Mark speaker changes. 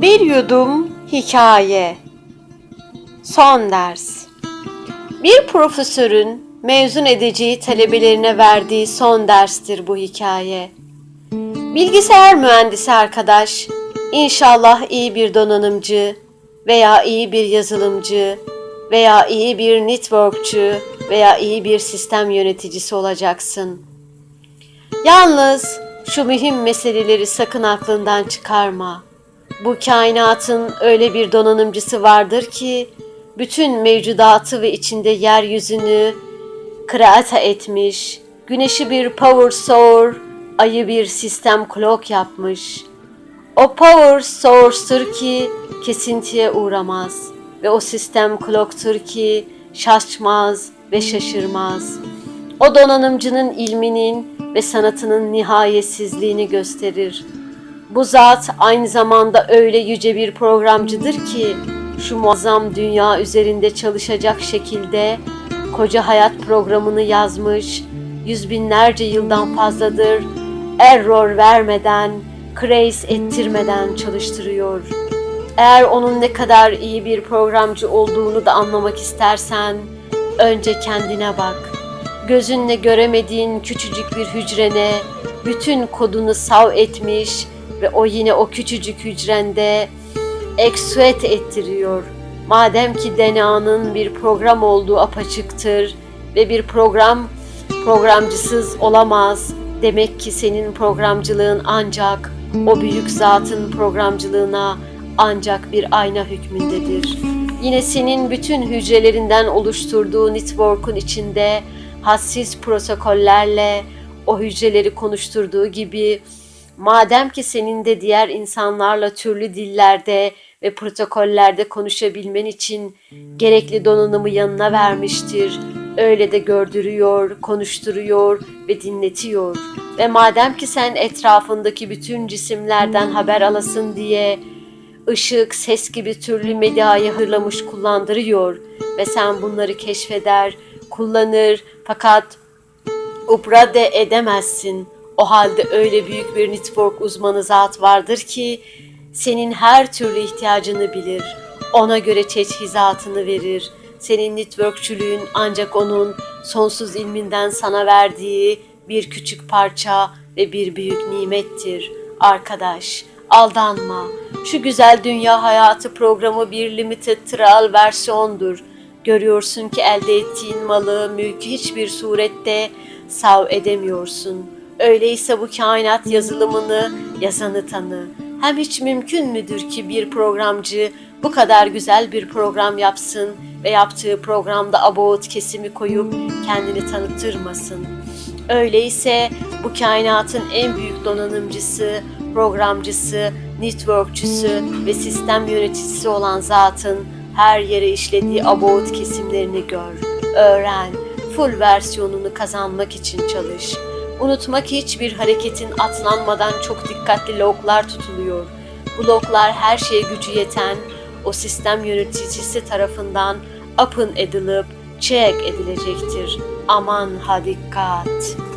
Speaker 1: Bir yudum hikaye. Son ders. Bir profesörün mezun edeceği talebelerine verdiği son derstir bu hikaye. Bilgisayar mühendisi arkadaş, inşallah iyi bir donanımcı veya iyi bir yazılımcı veya iyi bir networkçü veya iyi bir sistem yöneticisi olacaksın. Yalnız şu mühim meseleleri sakın aklından çıkarma. Bu kainatın öyle bir donanımcısı vardır ki bütün mevcudatı ve içinde yeryüzünü kreata etmiş, güneşi bir power source, ayı bir sistem clock yapmış. O power source'tur ki kesintiye uğramaz ve o sistem clock'tur ki şaşmaz ve şaşırmaz. O donanımcının ilminin ve sanatının nihayetsizliğini gösterir. Bu zat aynı zamanda öyle yüce bir programcıdır ki şu muazzam dünya üzerinde çalışacak şekilde koca hayat programını yazmış, yüz binlerce yıldan fazladır, error vermeden, craze ettirmeden çalıştırıyor. Eğer onun ne kadar iyi bir programcı olduğunu da anlamak istersen, önce kendine bak. Gözünle göremediğin küçücük bir hücrene bütün kodunu sav etmiş ve o yine o küçücük hücrende eksuet ettiriyor. Madem ki DNA'nın bir program olduğu apaçıktır ve bir program programcısız olamaz. Demek ki senin programcılığın ancak o büyük zatın programcılığına ancak bir ayna hükmündedir. Yine senin bütün hücrelerinden oluşturduğu network'un içinde hassiz protokollerle o hücreleri konuşturduğu gibi madem ki senin de diğer insanlarla türlü dillerde ve protokollerde konuşabilmen için gerekli donanımı yanına vermiştir. Öyle de gördürüyor, konuşturuyor ve dinletiyor. Ve madem ki sen etrafındaki bütün cisimlerden haber alasın diye ışık, ses gibi türlü medyayı hırlamış kullandırıyor ve sen bunları keşfeder, kullanır fakat uprade edemezsin. O halde öyle büyük bir network uzmanı zat vardır ki senin her türlü ihtiyacını bilir. Ona göre teçhizatını verir. Senin networkçülüğün ancak onun sonsuz ilminden sana verdiği bir küçük parça ve bir büyük nimettir. Arkadaş, aldanma. Şu güzel dünya hayatı programı bir limited trial versiyondur. Görüyorsun ki elde ettiğin malı, mülkü hiçbir surette sav edemiyorsun. Öyleyse bu kainat yazılımını, yazanı tanı. Hem hiç mümkün müdür ki bir programcı bu kadar güzel bir program yapsın ve yaptığı programda about kesimi koyup kendini tanıtırmasın. Öyleyse bu kainatın en büyük donanımcısı, programcısı, networkçüsü ve sistem yöneticisi olan zatın her yere işlediği about kesimlerini gör, öğren, full versiyonunu kazanmak için çalış. Unutma ki hiçbir hareketin atlanmadan çok dikkatli loglar tutuluyor. Bu loglar her şeye gücü yeten o sistem yöneticisi tarafından open edilip check edilecektir. Aman ha dikkat.